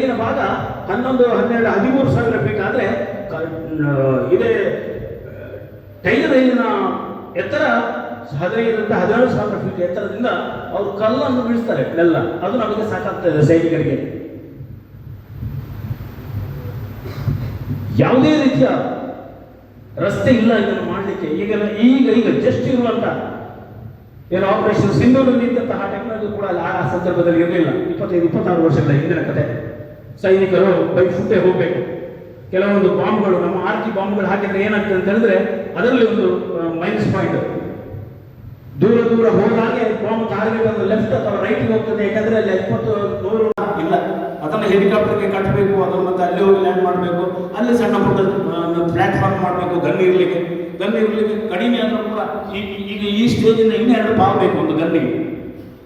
ಇಲ್ಲಿನ ಭಾಗ? ಹನ್ನೊಂದು, ಹನ್ನೆರಡು, ಹದಿಮೂರು ಸಾವಿರ ಫೀಟ್ ಆದರೆ ಇದೇ ಟೈಗರ್ ರೈಲಿನ ಎತ್ತರ? ಹದಿನೈದರಿಂದ ಹದಿನೇಳು ಸಾವಿರ ಫೀಟ್ ಎತ್ತರದಿಂದ ಅವರು ಕಲ್ಲನ್ನು ಬೀಳಿಸ್ತಾರೆ ನೆಲ್ಲ. ಅದು ನಮಗೆ ಸಾಕಾಗ್ತದೆ ಸೈನಿಕರಿಗೆ. ಯಾವುದೇ ರೀತಿಯ ರಸ್ತೆ ಇಲ್ಲ ಇದನ್ನು ಮಾಡಲಿಕ್ಕೆ. ಈಗ ಈಗ ಈಗ ಜಸ್ಟ್ ಇರುವಂತ ಏನು ಆಪರೇಷನ್ ಸಿಂಧೂರಲ್ಲಿ ಇದ್ದಂತಹ ಟೆಕ್ನಾಲಜಿ ಕೂಡ ಅಲ್ಲಿ ಆ ಸಂದರ್ಭದಲ್ಲಿ ಇರಲಿಲ್ಲ. ಇಪ್ಪತ್ತೈದು, ಇಪ್ಪತ್ತಾರು ವರ್ಷಗಳ ಹಿಂದಿನ ಕತೆ. ಸೈನಿಕರು ಬೈ ಫುಟ್ಟೆ ಹೋಗಬೇಕು. ಕೆಲವೊಂದು ಬಾಂಬ್ಗಳು, ನಮ್ಮ ಆರ್ಕಿ ಬಾಂಬ್ಗಳು ಹಾಕಿದ್ರೆ ಏನಾಗ್ತದೆ ಅಂತ ಹೇಳಿದ್ರೆ ಅದರಲ್ಲಿ ಒಂದು ಮೈನಸ್ ಪಾಯಿಂಟ್ ದೂರ ದೂರ ಹೋದಾಗೆ ಬಾಂಬ್ ಟಾರ್ಗೆಟ್ ಲೆಫ್ಟ್ ಅಥವಾ ರೈಟ್ ಹೋಗ್ತದೆ, ಯಾಕಂದ್ರೆ ಅಲ್ಲಿ ಎಪ್ಪತ್ತು ನೂರು ಇಲ್ಲ. ಅದನ್ನು ಹೆಲಿಕಾಪ್ಟರ್ಗೆ ಕಟ್ಟಬೇಕು ಅದನ್ನು ಮತ್ತೆ ಅಲ್ಲಿ ಹೋಗಿ ಲ್ಯಾಂಡ್ ಮಾಡಬೇಕು. ಅಲ್ಲಿ ಸಣ್ಣ ಪುಟ್ಟ ಪ್ಲಾಟ್ಫಾರ್ಮ್ ಮಾಡಬೇಕು, ಗನ್ ಇರ್ಲಿಕ್ಕೆ. ಗನ್ ಇರ್ಲಿಕ್ಕೆ ಕಡಿಮೆ ಆದರೂ ಕೂಡ ಈಗ ಈ ಸ್ಟೇಜಿಂದ ಇನ್ನೆರಡು ಪಾವ್ ಬೇಕು ಒಂದು ಗನ್ನಿಗೆ.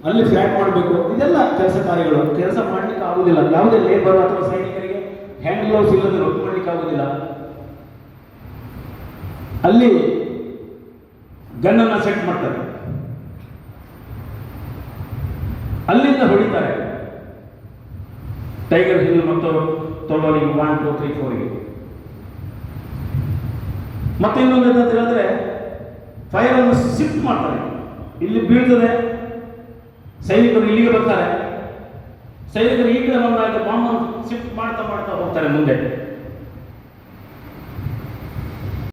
ಅಲ್ಲಿ ಫ್ಲಾಟ್ ಮಾಡಬೇಕು. ಇದೆಲ್ಲ ಕೆಲಸ ಕಾರ್ಯಗಳು. ಕೆಲಸ ಮಾಡ್ಲಿಕ್ಕೆ ಆಗುದಿಲ್ಲ. ಯಾವುದೇ ಲೇಬರ್ ಅಥವಾ ಸೈನಿಕರಿಗೆ ಹ್ಯಾಂಡ್ ಗ್ಲೌಸ್ ಇಲ್ಲದೆ ವರ್ಕ್ ಮಾಡ್ಲಿಕ್ಕೆ ಆಗುದಿಲ್ಲ. ಅಲ್ಲಿ ಗನ್ನನ್ನು ಸೆಟ್ ಮಾಡ್ತಾರೆ. ಅಲ್ಲಿಂದ ಹೊಡಿತಾರೆ. ಟೈಗರ್ ಹಿಲ್ ಮತ್ತು ತೊಗೊಳ್ಳಿ ಒನ್ ಟೂ ತ್ರೀ ಫೋರ್ಗೆ ಮತ್ತೆ ಇನ್ನೊಂದು ಏನಂತ ಹೇಳಿದ್ರೆ ಫೈರ್ ಅನ್ನು ಶಿಫ್ಟ್ ಮಾಡ್ತಾರೆ. ಇಲ್ಲಿ ಬೀಳ್ತದೆ. ಸೈನಿಕರು ಇಲ್ಲಿಗೆ ಬರ್ತಾರೆ. ಸೈನಿಕರು ಈ ಕಡೆ ಬಂದಾಗ ಬಾಂಬ್ ಶಿಫ್ಟ್ ಮಾಡ್ತಾ ಮಾಡ್ತಾ ಹೋಗ್ತಾರೆ ಮುಂದೆ.